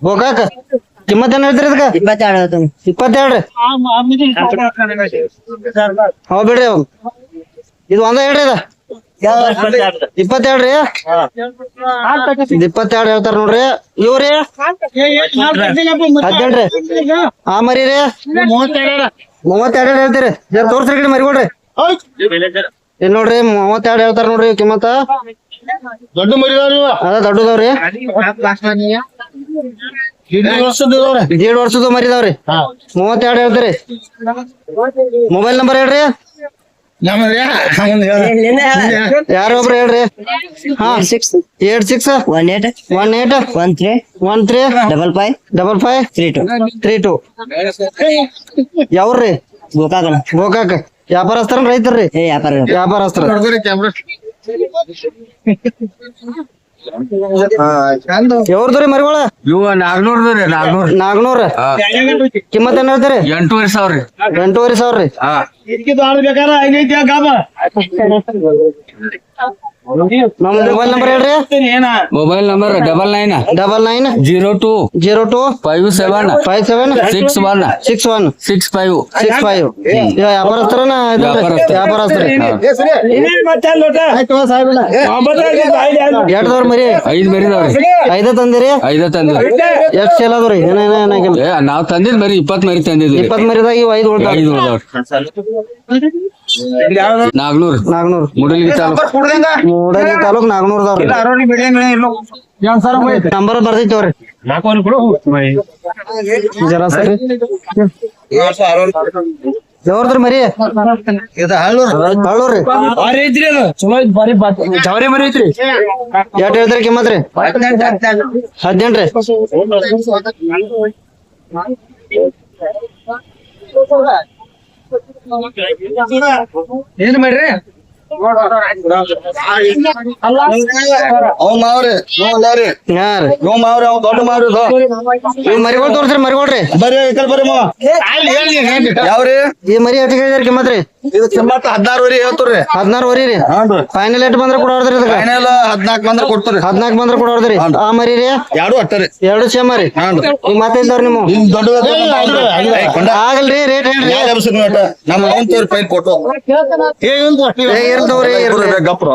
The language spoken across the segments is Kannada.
ಗೋಕಾಕ ಕಿಮ್ಮತ್ ಏನ್ ಹೇಳ್ತೀರಿ ಅದಕ್ಕ ಇಪ್ಪತ್ತೆರಡು ಇಪ್ಪತ್ತೆರಡ್ರಿ ಅವ್ ಬಿಡ್ರಿ. ಅವ್ ಇದು ಒಂದ ಹೇಳ್ರಿ ಅದ ಇಪ್ಪತ್ತೆರಡ್ರಿ? ರೀ ಇಪ್ಪತ್ತೆರಡು ಹೇಳ್ತಾರ ನೋಡ್ರಿ. ಇವ್ರಿ? ಹದಿನೆಂಟ್ರಿ. ಆ ಮರಿ ರೀ? ಮೂವತ್ತೆರಡು ಹೇಳ್ತೀರಿ. ಜರ ತೋರ್ಸ್ರಿ ಕಡೆ ಮರಿಗೊಡ್ರಿ ಇಲ್ಲಿ ನೋಡ್ರಿ ಮೂವತ್ತೆರಡು ಹೇಳ್ತಾರ ನೋಡ್ರಿ ಕಿಮ್ಮತ್ತ. ದೊಡ್ಡ ಮರಿದವ್ರಿ ಅದ ದೊಡ್ಡದವ್ರಿ. ದೇಡ್ ವರ್ಷದ ಮರಿದಾವ್ರಿ. ಮೂವತ್ತೆರಡು ಹೇಳ್ತೀರಿ. ಮೊಬೈಲ್ ನಂಬರ್ ಹೇಳ್ರಿ. ಯಾರ? ಒಬ್ರು ಹೇಳ್ರಿ? ಹಾ. Six. Eight six? One eight. One eight? One three. One three? Double five. Double five? Three two. Three two. ಯಾವ್ರಿ? Gokak. Gokak ವ್ಯಾಪಾರಸ್ಥರ ರೈತರ್ರಿ ವ್ಯಾಪಾರ. ವ್ಯಾಪಾರಸ್ಥರ. ಯಾವ್ದ್ರಿ ಮರಿಗಳ? ಇವ ನಾಲ್ಕನೂರ್ದ್ರಿ ನಾಲ್ಕನೂರ್ ನಾಲ್ಕನೂರ ಕಿಮ್ಮತ್ ಏನ್ ಹೇಳ್ತೀರಿ? ಎಂಟೂವರೆ ಸಾವಿರ. ರೀ ಎಂಟೂವರೆ ಸಾವಿರ ರೀ ಮೊಬೈಲ್ ನಂಬರ್ ಹೇಳ್ರಿ. Mobile number double nine double nine zero two zero two five seven five seven six one six one six five six five ವ್ಯಾಪಾರಸ್ಥರನ ವ್ಯಾಪಾರಸ್ಥರ. ವ್ಯಾಪಾರಸ್ಥರಿ. ಎಟ್ದವ್ರ ಮರಿ. ಐದ್ ಮರಿದವ್ರಿ ಐದ ತಂದಿರಿ? ಐದ ತಂದಿರಿ ಎಷ್ಟ್ ಸೇಲ್ ಅದ್ರಿ ನಾವ್ ತಂದಿದ್ ಮರಿ ಇಪ್ಪತ್ ಮರಿ ತಂದಿದ್ವಿ. ಇಪ್ಪತ್ ಮರಿದಾಗ ಇವ್ ಐದು ಐದು ಉಳ್ದವ್ರಿ. ನಾಗ್ನೂರ್. ನಾಗ್ನೂರ್. ಮುಡಲ್ಗಿ ತಾಲೂಕ್. ಮೂಡಲಿ ತಾಲೂಕ್ ನಾಗ್ನೂರ್ದವ್ರಿ ನಂಬರ್ ಬರ್ದೈತವ್ರಿ ಜರ ಸರಿ ಯಾವ್ದ್ರಿ ಮರಿ? ಇದು ಹಳ್ಳೂರು. ಜವರಿ ಮರಿ ಐತ್ರಿ. ಎಷ್ಟ್ ಹೇಳ್ತೀರಿ ಕಿಮ್ಮತ್ ರೀ? ಹದಿನೆಂಟ್ರಿ ಏನ್ ಮಾಡ್ರಿ? ಅವ್ ಮಾವ್ರಿ ಇವ್ ಅಲ್ಲಾರಿ ಹಾ ರೀ? ಇವ್ ಮಾವ್ರಿ ಅವ್ ದೊಡ್ಡ ಮಾವ್ರಿ ಇದು. ಇವ್ ಮರಿಗಳು ತೋರ್ಸ್ರಿ ಮರಿಗೊಳ್ರಿ ಬರ್ರಿ ಈ ಕಡೆ ಬರ್ರಿ ಮಾವ ಯಾವ್ರಿ? ಈ ಮರಿ ಎಷ್ಟ್ ಹೇಳಿದ್ರಿ ರೀ ಇದು ಕಿಮ್ಮತ್ತ ಹದಿನಾರು ವರಿ ಹೇಳ್ತೀರಿ ಹದಿನಾರು ವರಿ ರೀ. ಹಾನ್ರಿ ಫೈನಲ್ ಬಂದ್ರ ಕೊಡೋದ್ರಿ ಇದಕ್ಕ? ಫೈನಲ್ ಹದಿನಾಲ್ಕು ಬಂದ್ರೆ ಕೊಡ್ತೀರಿ. ಹದಿನಾಲ್ಕು ಬಂದ್ರ ಕೊಡೋದ್ರಿ ಆ ಮರಿ ರೀ? ಎರಡು ಅಟ್ಟರಿ ಎರಡು ಸೇಮ ರೀ. ಹಾನ್ರಿ ಈಗ ಮತ್ತೆ ಇಲ್ದವ್ರಿ ನೀವು? ನಿಮ್ ದೊಡ್ಡ ಆಗಲ್ರಿ ರೇಟ್ ಹೇಳ್ರಿ. ನಮ್ಮ ಅವನ್ ಪೈಲ್ ಕೊಟ್ಟು. ಏ. ಗಪ್ರ.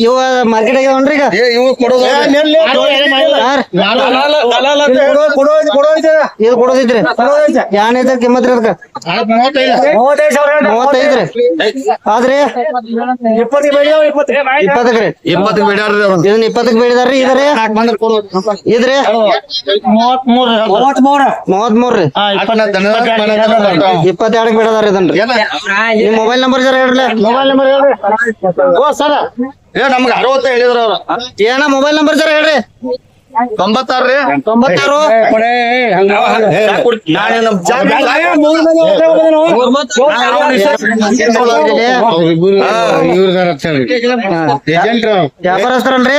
ಇವ ಮಾರ್ಕೆಟ್ ಆಗ್ಯಾವನ್ರಿ ಈಗ ಏ ಇವು ಕೊಡೋದು ಹಾ ರೀ. ಇದು ಕೊಡೋದಿದ್ರಿ ಯಾನ್ ಅದಕ್ಕ ಮೂವತ್ತೈದ್ರಿ ಆದ್ರಿ ಇದನ್ನ ಬೇಡಿದಾರ್ರಿ ಇದ್ರಿ? ಮೂರ್ರಿ ಬೇಡದಾರ ಇದನ್ರಿ ನಿಮ್ ಮೊಬೈಲ್ ನಂಬರ್ ಜರ ಹೇಳ್ರಿ. ಮೊಬೈಲ್ ನಂಬರ್ ಹೇಳ್ರಿ. ಓ ಸರ. ಏ ನಮ್ಗೆ ಅರವತ್ತ ಹೇಳಿದ್ರ ಅವ್ರ. ಏನ ಮೊಬೈಲ್ ನಂಬರ್ ಜರ ಹೇಳ್ರಿ. ತೊಂಬತ್ತಾರು ರೀ? ತೊಂಬತ್ತಾರು? ನಾಳೆ ನಮ್ ವ್ಯಾಪಾರಸ್ಥರಲ್ರಿ?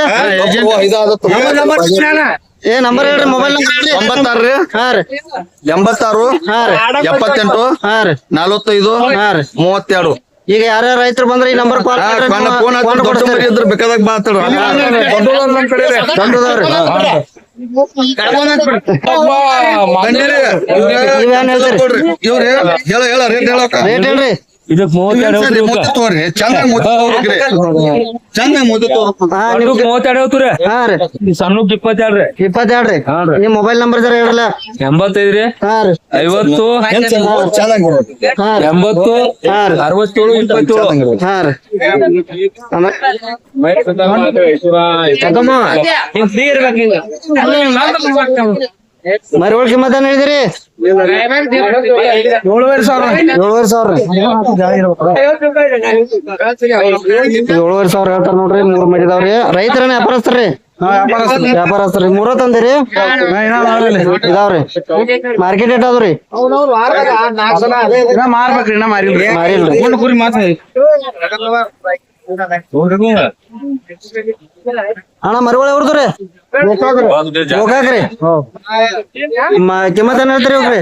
ಏ ನಂಬರ್ ಹೇಳ್ರಿ ಮೊಬೈಲ್ ನಂಬರ್ ತೊಂಬತ್ತಾರು ರೀ. ಹಾ ರೀ. ಎಂಬತ್ತಾರು ಹಾ ರೀ. ಎಪ್ಪತ್ತೆಂಟು ಹಾ ರೀ. ನಲವತ್ತೈದು ಹಾ ರೀ. ಮೂವತ್ತೆರಡು. ಈಗ ಯಾರ್ಯಾರ ರೈತರು ಬಂದ್ರೆ ಈ ನಂಬರ್ ಕಾಲ್ ಫೋನ್ ಹಾಕಿ ದೊಡ್ಡ ಇದ್ರ ಬೇಕಾದಾಗ ಮಾತಾಡು. ಇವ್ರ ಹೇಳ ಹೇಳ ರೇಟ್ ಹೇಳಕ. ರೇಟ್ ಹೇಳ್ರಿ. ಇದಕ್ ತೋರಿ ಮೂವತ್ತೆರಡು ಹೋಗ್ತೀರಿ ಹಾ ರೀ. ಸಣ್ಣಕ್ ಇಪ್ಪತ್ತೆರಡು ರೀ. ನಿಮ್ ಮೊಬೈಲ್ ನಂಬರ್ ಜರ ಹೇಳಲ್ಲ ಎಂಬತ್ತೈದು ರೀ ಹಾ ರೀ. ಐವತ್ತು ಎಂಬತ್ತು ಹಾ ರೀ. ಅರವತ್ತೇಳು ಇಪ್ಪತ್ತೇಳು ಹಾ ರೀ. ಮರಿವಳ್ ಮತ ಹೇಳಿದಿರಿ? ಏಳುವರೆ ಸಾವಿರ. ಏಳುವರೆ ಸಾವಿರ. ಏಳುವರೆ ಸಾವಿರ ಹೇಳ್ತಾರ ನೋಡ್ರಿ ಮೂರ್ ಮಾಡಿದವ್ರಿ ರೈತರನ್ನ ವ್ಯಾಪಾರಸ್ಥರ್ರಿ? ವ್ಯಾಪಾರಸ್ತ್ರಿ ಮೂರ ತಂದಿರಿ? ಇದಾವ್ರಿ. ಮಾರ್ಕೆಟ್ ಏಟ್ ಅದಾವ್ರಿ? ಮಾರ್ಬೇಕ್ರಿ ಮಾರಿಲ್ರಿ. ಮಾರಿಲ್ರಿ. ಕುರಿ ಮಾತ್ರ ಅಣ್ಣ ಮರಿವಳ ಅವ್ರದ್ರಿ ಗೋಕಾಕ್ರಿ ಮ- ಕಿಮ್ಮತ್ ಏನ್ ಹೇಳ್ತೀರಿ ಇವ್ರಿ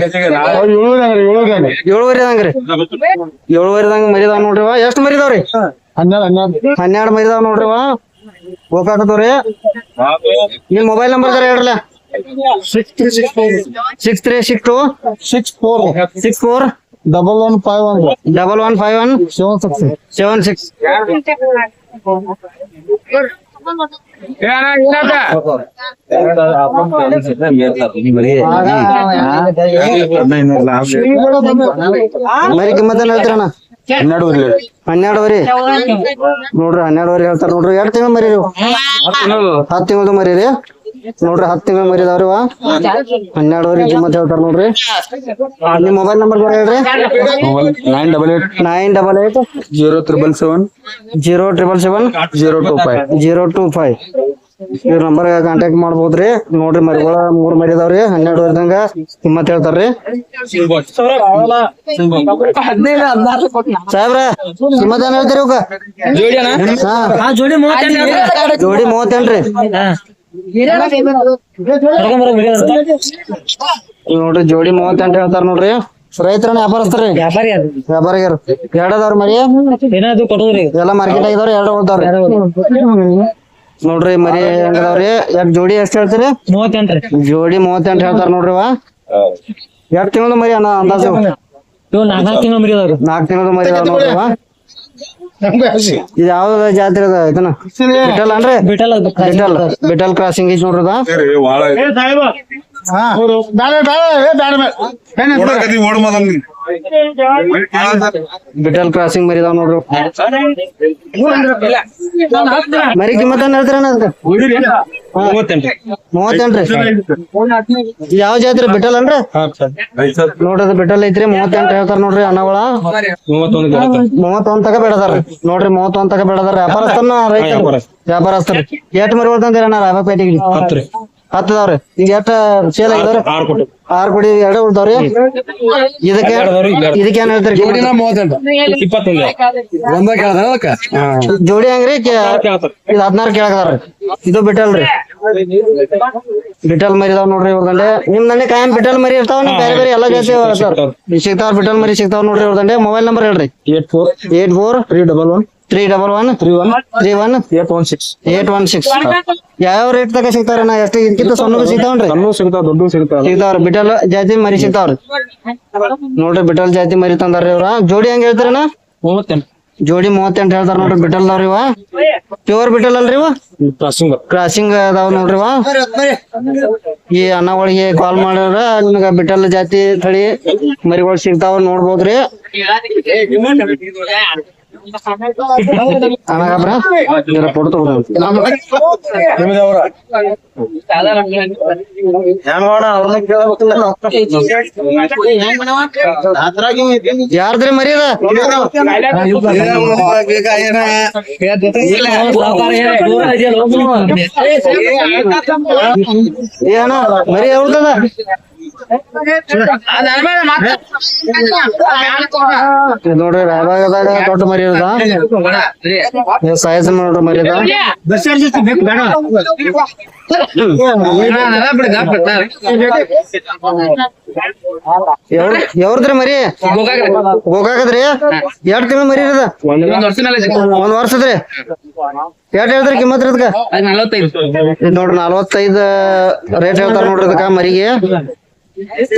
ಏಳುವರೆ ಅದಂಗ್ರಿ ಏಳುವರೆ ದಂಗ ಮರಿದಾವ್ ನೋಡ್ರಿ ಎಷ್ಟ್ ಮರಿದಾವ್ರಿ? ಹನ್ನೆರಡ್ ಮರಿದಾವ್ ನೋಡ್ರಿ ಹೋಗಾಕತ್ತವ್ರಿ ನಿಮ್ ಮೊಬೈಲ್ ನಂಬರ್ ಜರ ಹೇಳ್ರಲ್ಲ. Six three six six three six two six four six four double one five one double one five one seven six seven six ಮರಿ ಮತ್ತೆ ಹೇಳ್ತೀರಣ್ಣ? ಹನ್ನೆರಡುವರೆ ಹನ್ನೆರಡುವರೆ. ನೋಡ್ರಿ ಹನ್ನೆರಡುವರೆ ಹೇಳ್ತಾರ ನೋಡ್ರಿ. ಎರಡು ತಿಂಗಳು ಮರಿ ಹತ್ತು ತಿಂಗಳದು ಮರಿ ರೀ ನೋಡ್ರಿ ಹತ್ತು ತಿಂಗಳ ಮರಿ ಇದಾವ್ರಿ ಇವ. ಹನ್ನೆರಡುವರೆ ಕಿಮ್ಮತ್ ಹೇಳ್ತಾರ ನೋಡ್ರಿ. ನಿಮ್ ಮೊಬೈಲ್ ನಂಬರ್ ಬರ ಹೇಳ್ರಿ. Nine double eight nine double eight zero triple seven zero triple seven zero two five zero two five ಇವ್ರ ನಂಬರ್ ಕಾಂಟ್ಯಾಕ್ಟ್ ಮಾಡ್ಬೋದ್ರಿ. ನೋಡ್ರಿ ಮರಿಗಳ ಮೂರ್ ಮರಿ ಇದಾವ್ರಿ ಹನ್ನೆರಡು ವರ್ಷದಂಗ ಕಿಮ್ಮತ್ ಹೇಳ್ತಾರ್ರಿ. ಸಾಹೇಬ್ರ ಕಿಮ್ಮತ್ ಏನ್ ಹೇಳ್ತೀರಿ ಇವಕ್ಕ ಜೋಡಿ ಮೂವತ್ತೆಂಟ್ರಿ. ನೋಡ್ರಿ ಜೋಡಿ ಮೂವತ್ತೆಂಟು ಹೇಳ್ತಾರ ನೋಡ್ರಿ. ರೈತರನ್ನ ವ್ಯಾಪಾರಸ್ತಾರ್ರಿ ವ್ಯಾಪಾರಿಗಾರ. ಎರಡ್ ಅದಾವ್ರಿ ಮರಿ ಎಲ್ಲ ಮಾರ್ಕೆಟ್ ಆಗಿದವ್ರ ಎರಡು ಉಳ್ದಾವ್ರಿ ನೋಡ್ರಿ ಮರಿ ಹೆಂಗದಾವ್ರಿ? ಯಾಕ ಜೋಡಿ ಎಷ್ಟ್ ಹೇಳ್ತೀರಿ? ಮೂವತ್ತೆಂಟ್ರಿ ಜೋಡಿ ಮೂವತ್ತೆಂಟು ಹೇಳ್ತಾರ ನೋಡ್ರಿ ವಾ ಎರಡ್ ತಿಂಗಳ ಮರಿ ಅನ್ನ ಅಂದಾಜು? ನಾಲ್ಕು ತಿಂಗಳ ಮರಿ ನಾಲ್ಕು ತಿಂಗಳ ಮರಿ ಅದಾವ ಇವ ಇದು ಯಾವ್ದ ಜಾತ್ರೆ ಅದ? ಇದನ್ನ? ಬಿಟಲ್ ಅನ್ರಿ ಬಿಟಲ್ ಬಿಟಲ್ ಬಿಟಲ್ ಕ್ರಾಸಿಂಗ್ ಐತಿ ನೋಡ್ರಿ ಅದ ಬಿಟ್ಟಲ್ ಕ್ರಾಸಿಂಗ್ ಮರಿ ಇದಾವ ನೋಡ್ರಿ. ಮರಿ ಕಿಮ್ಮತ್ ಏನ್ ಹೇಳ್ತೀರಣ್ಣ ಅದಕ್ಕ? ಮೂವತ್ತೆಂಟ್ರಿ ಯಾವ ಜಾತ್ರಿ ಬಿಟಲ್ ಅನ್ರಿ ನೋಡ್ರಿ ಬಿಟಲ್ ಐತ್ರಿ ಮೂವತ್ತೆಂಟು ಹೇಳ್ತಾರ ನೋಡ್ರಿ ಅನ್ನಗಳ ಮೂವತ್ತೊಂದ್ ತಕ ಬೇಡದಾರ ನೋಡ್ರಿ ಮೂವತ್ತೊಂದ್ ತಕ ಬೇಡದಾರ ವ್ಯಾಪಾರಸ್ಥನ ರೈತ ವ್ಯಾಪಾರಸ್ಥರ. ಎಷ್ಟ್ ಮರಿ ಹೊಡ್ತಂತೀರಣ್ಣ ರಾಯಬಾಪೇಟೆಗೆ ಹತ್ತದವ್ರಿ. ಈಗ ಎಷ್ಟ ಸೇಲ್ ಆಗಿದಾವ್ರಿ? ಆರ್ ಕೊಡಿ ಎರಡ ಉಳ್ತಾವ್ರಿ ಇದಕ್ಕೆ ಇದಕ್ಕೆ ಏನ್ ಹೇಳ್ತೀರಿ? ಜೋಡಿ ಹಂಗ್ರಿ? ಕೆ- ಇದು ಹದಿನಾರು ಕೇಳಕದಾರ ಇದು ಬಿಟ್ಟಲ್ರಿ. ಬಿಟ್ಟಲ್ ಮರಿ ಇದಾವ್ ನೋಡ್ರಿ ಇವ್ರದಂಡೆ ನಿಮ್ ದಂಡೆ ಕಾಯಂ ಬಿಟಲ್ ಮರಿ ಇರ್ತಾವ ನಿಮ್ ಬೇರೆ ಬೇರೆ ಎಲ್ಲಾ ಜಾತಿ ಸಿಗ್ತಾವ ಬಿಟಲ್ ಮರಿ ಸಿಗ್ತಾವ ನೋಡ್ರಿ ಇವ್ರದಂಡೆ ಮೊಬೈಲ್ ನಂಬರ್ ಹೇಳ್ರಿ. Eight four. Eight four. Three double one three double one three one three one eight one six eight one six ಯಾವ ರೇಟ್ ತಗ ಸಿಗ್ತಾವ್ರಿ ನಾ ಎಷ್ಟು ಇದಕ್ಕಿಂತ ಸಣ್ಣ ಸಿಗ್ತಾವನ್ರಿ ಸಣ್ಣ ಸಿಗ್ತಾವ ದೊಡ್ಡ ಸಿಗ್ತಾವ ಸಿಗ್ತಾವ್ರಿ. ಬಿಟಲ್ ಜಾತಿ ಮರಿ ಸಿಗ್ತಾವ್ರಿ. ನೋಡ್ರಿ ಬಿಟಲ್ ಜಾತಿ ಮರಿ ತಂದಾರ್ರಿ ಇವ್ರ. ಜೋಡಿ ಹೆಂಗ್ ಹೇಳ್ತಾರಣ್ಣ? ಮೂವತ್ತೆಂಟು. ಜೋಡಿ ಮೂವತ್ತೆಂಟು ಹೇಳ್ತಾರ ನೋಡ್ರಿ ಬಿಟಲ್ ಇವ. ಪ್ಯೂರ್ ಬಿಟಲ್ ಅಲ್ರಿ ಇವ? ಕ್ರಾಸಿಂಗ್ ಕ್ರಾಸಿಂಗ್ ಅದಾವ ನೋಡ್ರಿ ಇವ. ಈ ಅನ್ನಗಳಿಗೆ ಕಾಲ್ ಮಾಡ್ಯಾರ ನಿಮ್ಗ ಬಿಟಲ್ ಜಾತಿ ತಳಿ ಮರಿಗಳು ಸಿಗ್ತಾವ ನೋಡ್ಬೋದ್ರಿ. ಯಾರ್ದ್ರಿ ಮರ್ಯಾದ ಏನ ಮರಿ ಯಾವ್ದದ ನೋಡ್ರಿ ರಾಯಬಾಗದಾಗ ದೊಡ್ಡ ಮರಿ ಅದ ಸೈಜ್ ನೋಡ್ರಿ ಮರಿ ಎವ್ರದ್ರಿ ಮರಿ? ಹೋಗಾಕದ್ರಿ? ಎರಡ್ ತಿಂಗಳ ಮರಿ ಇರದ? ಒಂದ್ ವರ್ಷದ್ರಿ? ಎರಡ್ ಹೇಳಿದ್ರಿ ಕಿಮ್ಮತ್ ಇದಕ್ಕ ಇದ್ ನೋಡ್ರಿ ನಲ್ವತ್ತೈದ್ ರೇಟ್ ಹೇಳ್ತಾರ ನೋಡ್ರಿ ಇದಕ್ಕ ಮರಿಗೆ.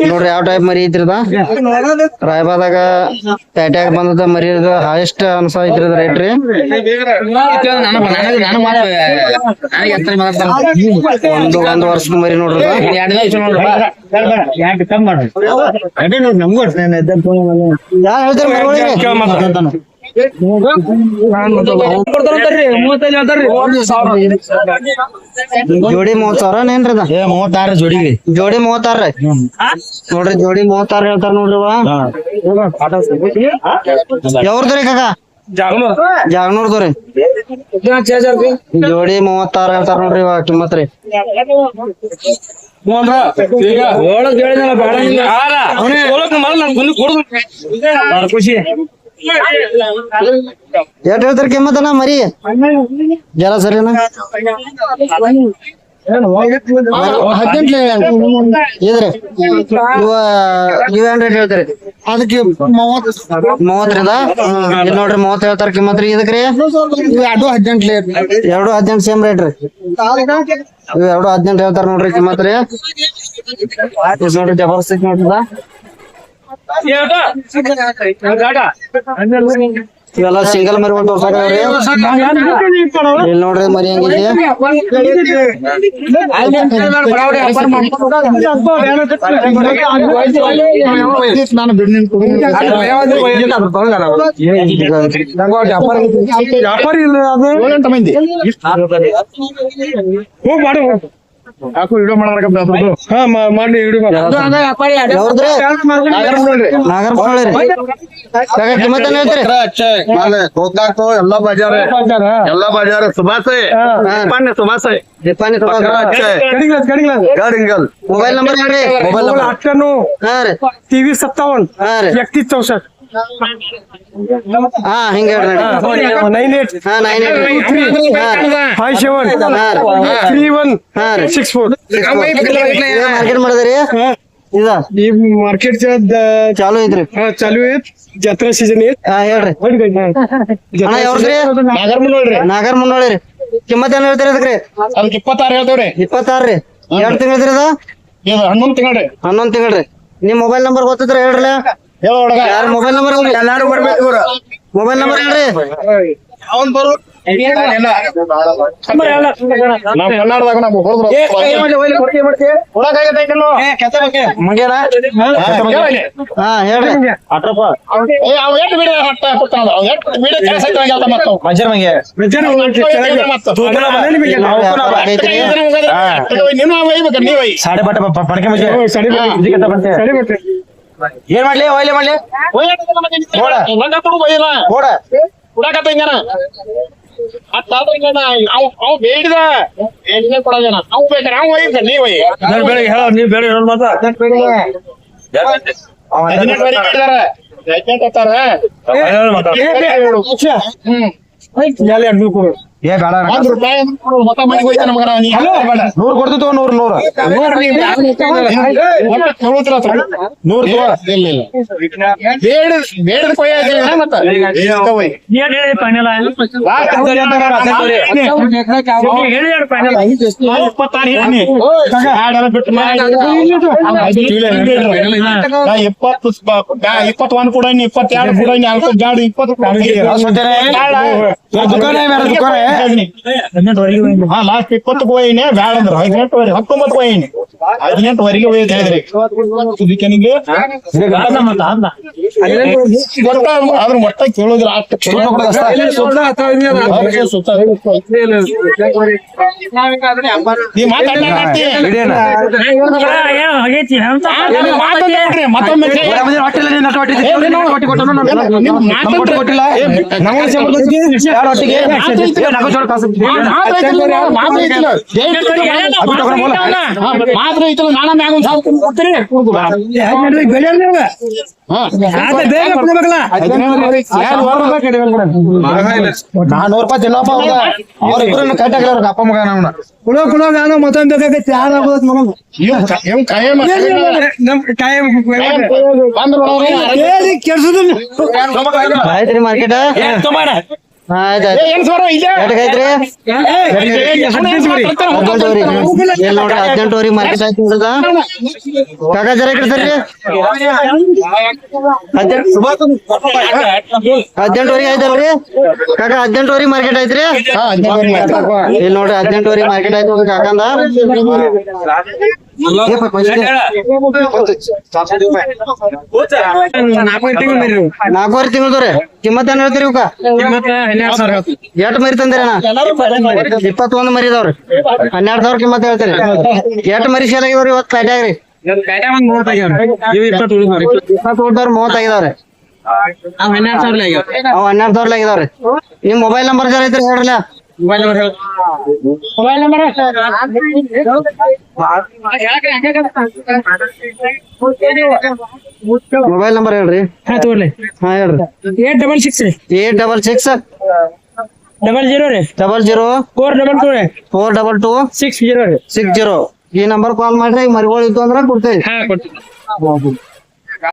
ನೋಡ್ರಿ ಯಾವ ಟೈಪ್ ಮರಿ ಐತ್ರಿ ಇದ? ರಾಯಬಾದಾಗ ಪ್ಯಾಟ್ಯಾಗ ಬಂದದ ಮರಿ ಹೈಯೆಸ್ಟ್ ಅನ್ಸ ಐತ್ರಿ ರೇಟ್ ರೀ. ಒಂದು ಒಂದ್ ವರ್ಷದ ಮರಿ ನೋಡ್ರಿ ಹೇಳ್ತೀರಿ? ಜೋಡಿ ಮೂವತ್ತಾರ ಸಾವಿರ ಏನ್ರಿ ಮೂವತ್ತಾರ ಜೋಡಿಗೆ ಜೋಡಿ ಮೂವತ್ತಾರ ನೋಡ್ರಿ ಜೋಡಿ ಮೂವತ್ತಾರ ಹೇಳ್ತಾರ ನೋಡ್ರಿ ಯಾವ್ರಿ ಕಾಕ ಜಾಗನೂರ್ದವ್ರಿ ಜೋಡಿ ಮೂವತ್ತಾರ ಹೇಳ್ತಾರ ನೋಡ್ರಿ ಕಿಮ್ಮತ್ರಿ ಕಿಮ್ಮತ್ ರೀ ಖುಷಿ ಎಷ್ಟ್ ಹೇಳ್ತಾರ ಕೆಮ್ಮತನ ಮರಿ? ಜಲ ಸರಿನ? ಇದ್ರಿ? ಇವ ಇವೇನ್ ರೇಟ್ ಅದಕ್ಕೆ ಮೂವತ್ತರಿಂದ? ಇಲ್ಲಿ ನೋಡ್ರಿ ಮೂವತ್ ಹೇಳ್ತಾರ ಕಿಮ್ಮತ್ರಿ ಇದಕ್ರಿ ಎರಡು ಹದಿನೆಂಟ್ಲೆ ಎರಡು ಹದಿನೆಂಟು ಸೇಮ್ ರೇಟ್ ರೀ. ಇವ್ ಎರಡು ಹದಿನೆಂಟು ಹೇಳ್ತಾರ ನೋಡ್ರಿ ಕಿಮ್ಮತ್ ರೀ. ನೋಡ್ರಿ ಜಬರ್ದಸ್ತ್ ನೋಡ್ರಿದ ಇವೆಲ್ಲ ಸಿಂಗಲ್ ಮರಿ ಒಂದು ಇಲ್ಲಿ ನೋಡ್ರಿ ಮರಿ ಬಿಡ್ ವ್ಯಾಪಾರಿ ಇಲ್ಲ ಅದು. ಯಾಕೋ ವಿಡಿಯೋ ಮಾಡಾಕತ್ತ ಹಾ ಮಾಡಿ. ವಿಡಿಯೋ ಮಾಡಿ ಗೋಕಾಕ್ ಎಲ್ಲಾ ಬಜಾರ. ಎಲ್ಲಾ ಬಜಾರ. ಸುಭಾಸೆ ನಿಪಾನೆ ಸುಭಾಸೆ ನಿಪಾನೆ ಮೊಬೈಲ್ ನಂಬರ್ ಮೊಬೈಲ್ ಅಟ್ಟನು ಟಿವಿ ಸತ್ತಾವನ್. ವ್ಯಕ್ತಿ ಚೌಸಠ್ ಮಾರ್ಕೆಟ್ ಚಾಲು ಐತ್ರಿ. ಚಾಲು ಐತ್. ಜಾತ್ರಾ ಸೀಸನ್ ಐತ್ರಿ ನಾಗರ್ ಮುನ್ನೋಳ್ರಿ. ನಾಗರ್ ಮುನ್ನೋಳ್ರಿ. ಕಿಮ್ಮತ್ ಏನ್ ಹೇಳ್ತೀರಿ ಅದಕ್ರಿ? ಅದಕ್ಕೆ ಇಪ್ಪತ್ತಾರು ಹೇಳ್ತೇವ್ರಿ. ಇಪ್ಪತ್ತಾರ್ರಿ. ಎರಡ್ ತಿಂಗಳ್ರಿ ಅದ ಹನ್ನೊಂದು ತಿಂಗಳ್ರಿ ಹನ್ನೊಂದು ತಿಂಗಳ್ರಿ ನಿಮ್ ಮೊಬೈಲ್ ನಂಬರ್ ಗೊತ್ತಿದ್ರೆ ಹೇಳ್ರಲ್ಲ ಹೇಳೋ ಹುಡುಗ. ಯಾರ ಮೊಬೈಲ್ ನಂಬರ್ ಎಲ್ಲಾರು ಬರ್ಬೇಕು ಇವ್ರು. ಮೊಬೈಲ್ ನಂಬರ್ ಹೇಳ್ರಿ. ಅವನ್ ಬರು ಸಾಡೆ ಬಟ್ಟ ಪಣಕೆ ಮಜ್ಜೆ ಏನ್ ಮಾಡ್ಲಿ? ಒಯ್ಲೆ ಮಾಡ್ಲಿ? ಓಡ. ಅವ್ ಬೇಡಿದ. ಬೇಡಿದ ಕೊಡೋದೇನ ಅವ್ ಬೇಡ ಅವ್ ಒಯ್ದ ನೀವ್ ಒಯ್ಯಿ. ನೀವು ಬೇರೆ ಮಾತಾ ಬೇರೆ ಹೇಳಿದಾರ ಹದಿನೆಂಟು ಹತ್ತಾರ? ಹ್ಮ್. ಏ ಬೇಡ ಒಂದ್ ರೂಪಾಯಿ ಕೊಡು, ಮೊತ್ತ ಮನೆಗೆ ಹೋಯ್ತಾನ ಮಗನ ನೀ ಬೇಡ. ನೂರ್ ಕೊಡ್ತಿತ್ತು ನೂರ್ ನೂರ್. ನೋಡ್ರಿ ಒಟ್ಟು ಕೇಳುತ್ತಿರ ಹತ್ರ. ನೂರ್ ತಗೋ. ಇಲ್ಲ ಇಲ್ಲ. ಬೇಡ ಬೇಡದ ಕೊಯ್ಯ ಮತ್ತ. ಒಯ್. ಲಾಸ್ಟ್ ಇಪ್ಪತ್ತಾರು ಹೇಳಿನಿ. ಎರಡೆಲ್ಲ ಬಿಟ್ಟು ಮಾಡಿ. ನಾ ಇಪ್ಪತ್ತು ಸ್ಪ- ಒಂದ್ ಕೂಡ ಇಪ್ಪತ್ತೆರಡು ಕೂಡ ನಾಲ್ಕು ಜಾಡು ಇಪ್ಪತ್ತು ಹಾ ಲಾಸ್ಟ್ ಇಪ್ಪತ್ತು ಹೋಯಿನಿ ಬ್ಯಾಡ ಅಂದ್ರ ಹದಿನೆಂಟುವರೆ ಹತ್ತೊಂಬತ್ತು ಹೋಯಿನಿ ಹದಿನೆಂಟುವರೆಗೆ ಹೋಯ್ತು ಹೇಳಿದ್ರಿ ಇದಕ್ಕೆ ಗೊತ್ತ ಅದ್ರ ಮೊಟ್ಟ ಕೇಳೋದಿಲ್ಲ ಅಷ್ಟು ನೀ ಮಾತಾಡ್ತಿ ಮತ್ತೊಮ್ಮೆ ಮಾತ್ರ ಐತಲ್ಲ ನಾನ ಮ್ಯಾಗ ಒಂದ್ ಸಾವಿರ ಕೊಡ್ತೀರಿ ನಾನೂರು ರೂಪಾಯಿ ತಿನ್ನಪ್ಪ ಅವ್ರ ಇಬ್ಬರನ್ನ ಕರೆಕ್ಟ್ ಆಗಿಲ್ಲ ಅವ್ರ ಅಪ್ಪ ಮಗ ನಾವು ಕುಡೋ ಕುಡೋ ನಾನು ಮತ್ತೊಂದ್ ಬೇಕಾಗೈತಿ ಯಾರು ಆಗೋದ್ ಮಗ ಆಯ್ತ್ರಿ ಮಾರ್ಕೆಟ್. ಹದಿನೆಂಟುವರೆ ಇಲ್ಲಿ? ನೋಡ್ರಿ ಹದಿನೆಂಟುವರೆ ಮಾರ್ಕೆಟ್ ಆಯ್ತು ನೋಡ್ದ ಕಾಕ ಜರ ಇಡ್ತಾರ್ರಿ ಹದಿನೆಂಟುವರೆಗೆ ಆಯ್ತಲ್ರಿ? ಕಾಕ ಹದಿನೆಂಟುವರೆ ಮಾರ್ಕೆಟ್ ಐತ್ರಿ ಇಲ್ಲಿ ನೋಡ್ರಿ ಹದಿನೆಂಟುವರೆ ಮಾರ್ಕೆಟ್ ಆಯ್ತು ಕಾಕಂದ. ನಾಲ್ಕೂವರೆ ತಿಂಗಳದ್ರಿ ಕಿಮ್ಮತ್ ಏನ್ ಹೇಳ್ತೀರಿ ಇವಕ್ಕ? ಎಟ್ ಮರಿ ತಂದಿರಣ್ಣ? ಇಪ್ಪತ್ತೊಂದು ಮರಿ ಇದಾವ್ರಿ ಹನ್ನೆರಡು ಸಾವಿರ ಕಿಮ್ಮತ್ ಹೇಳ್ತೀರಿ. ಎಟ್ ಮರಿ ಸೇಲ್ ಆಗಿದಾವ್ರಿ ಇವತ್ತು ಪ್ಯಾಟ್ಯಾಗ್ರಿ ಇಪ್ಪತ್ತು ಉಳ್ದವ್ರ ಹನ್ನೆರಡು ಸಾವಿರ ಅವ್ ಹನ್ನೆರಡು ಸಾವಿರ ಆಗಿದಾವ್ರಿ. ನಿಮ್ ಮೊಬೈಲ್ ನಂಬರ್ ಜರ ಐತ್ರಿ ಹೇಳ್ರಲ್ಲ? ಮೊಬೈಲ್ ನಂಬರ್ ಹೇಳ್ರಿ. ಹಾ ತಗೊಳ್ಳಿ. ಹಾ ಹೇಳ್ರಿ. ಏಟ್ ಡಬಲ್ ಸಿಕ್ಸ್ ರೀ. Eight double six double zero ರೀ. Double zero four double two ರೀ. Four double two six zero ರೀ. ಸಿಕ್ಸ್ ಜೀರೋ ಈ ನಂಬರ್ ಕಾಲ್ ಮಾಡ್ರಿ ಈಗ ಮರಿಗಳು ಇತ್ತು ಅಂದ್ರೆ ಕೊಡ್ತೇವೆ. ಹಾ ಕೊಡ್ತೀವಿ